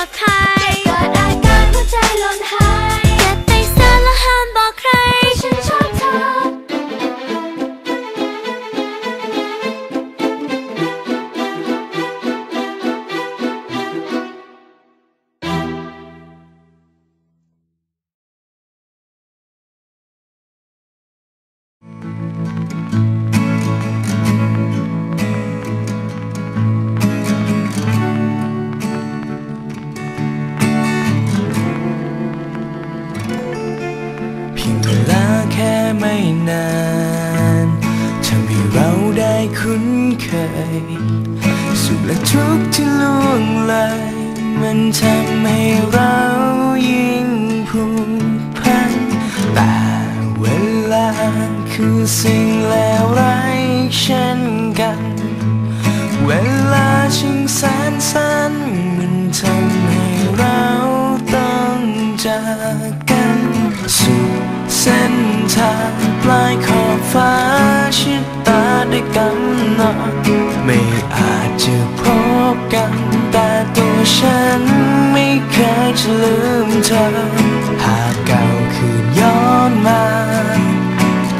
บอ สุขและทุกข์ที่ล่วงเลยมันทำให้เรายิ่งผูกพันแต่เวลาคือสิ่งเลวร้ายเช่นกัน เวลาชิงแสนสั้นมันทำให้เราต้องจากกันสู่เส้นทางปลายขอบฟ้าชิดตาได้กำหนด กัน แต่ตัวฉันไม่เคยจะลืมเธอ หากเก่าคืนย้อนมา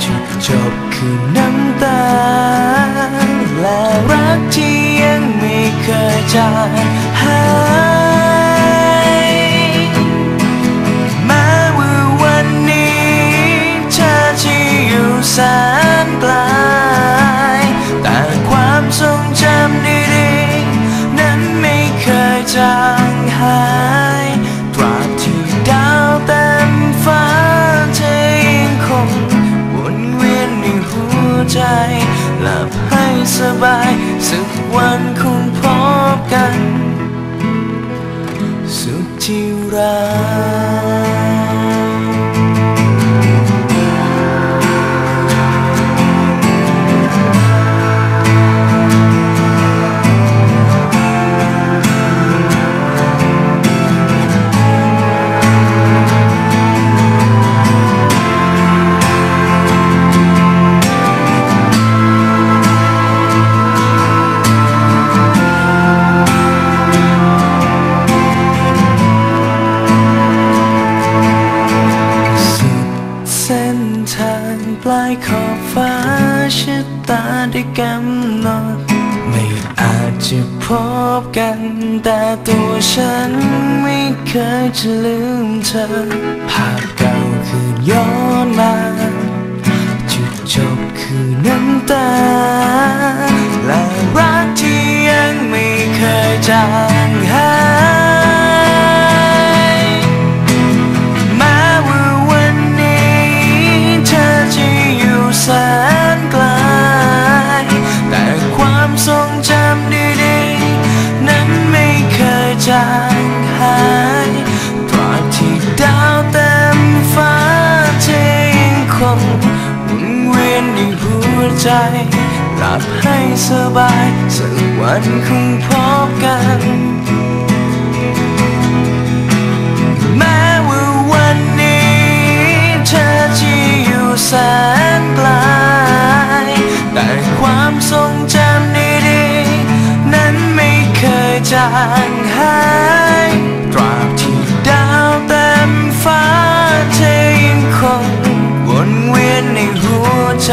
จุดจบคือน้ำตา จางหายตราบที่ดาวเต็มฟ้าใจยังคงวนเวียนในหัวใจ หลับให้สบายสักวันคงพบกัน สุดที่รัก ได้กำหนดไม่อาจจะพบกัน แต่ตัวฉันไม่เคยจะลืมเธอ ภาพเก่าคือย้อนมาจุดจบคือน้ำตา และรักที่ยังไม่เคยจาง ลับให้สบายสักวันคงพบกัน แม้ว่าวันนี้เธอจะอยู่แสนไกลแต่ความทรงจำดีๆนั้นไม่เคยจางหายตราบที่ดาวเต็มฟ้าเธอยังคงวนเวียนในหัวใจ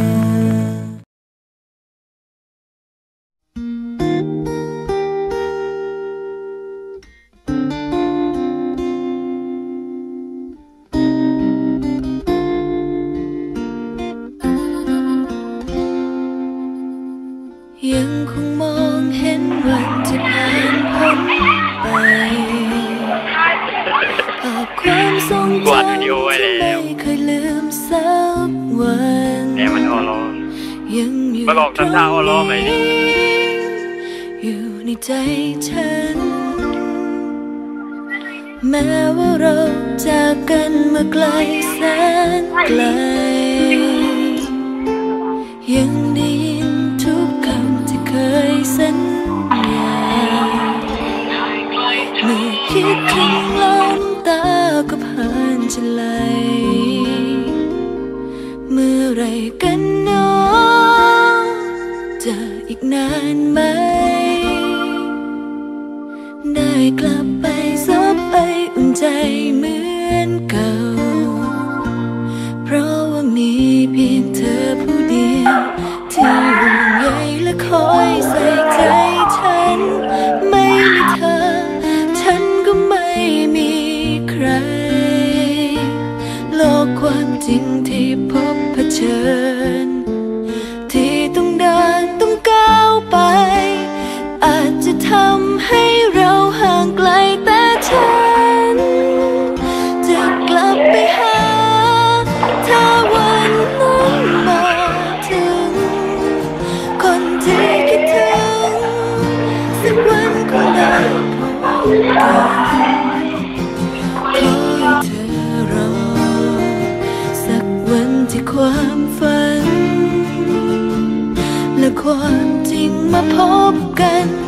ยังคงมองเห็นวันจะผ่านพ้นไปภาพความทรงจำที่ไม่เคยลืมสักวันเนี่ยมันออร้อยังอยู่มาลองทำท่าออร้อนไหมนี่อยู่ในใจฉัน แม้ว่าเราจากกันมาไกลแสนไกลยัง ขึ้นล้นตาก็ผ่นจะไหล เมื่อไรกันน้อจะอีกนานไหม ได้กลับไปซบไปอุ่นใจเมื่อ ไป อาจจะทำให้เราห่างไกลแต่ฉัน จะกลับไปหา ถ้าวันนั้นมาถึง คนที่คิดถึง สักวันคงได้พบกันความฝันและความ 怕不干。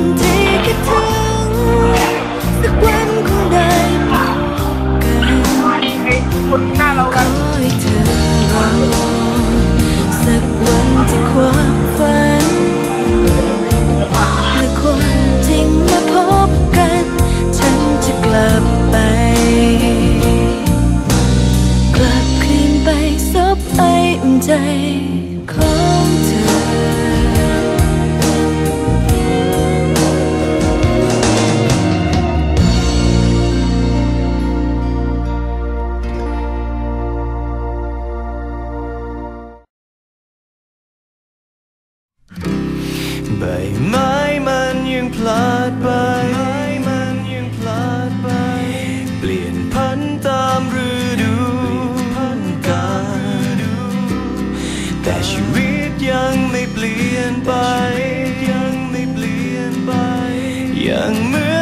until ชีวิตยังไม่เปลี่ยนไปยังไม่เปลี่ยนไปยังเหมือน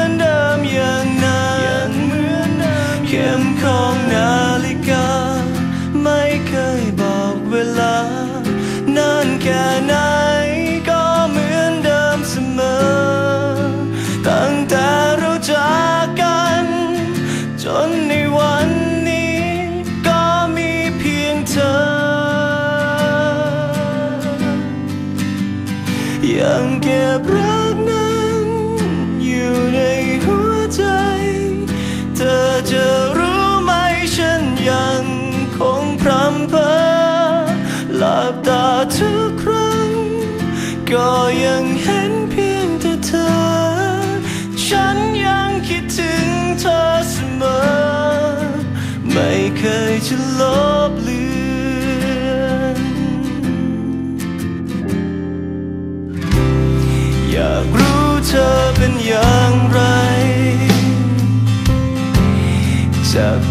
ก็ยังเห็นเพียงแต่เธอ ฉันยังคิดถึงเธอเสมอ ไม่เคยจะลบเลือนอยากรู้เธอเป็นอย่างไร จาก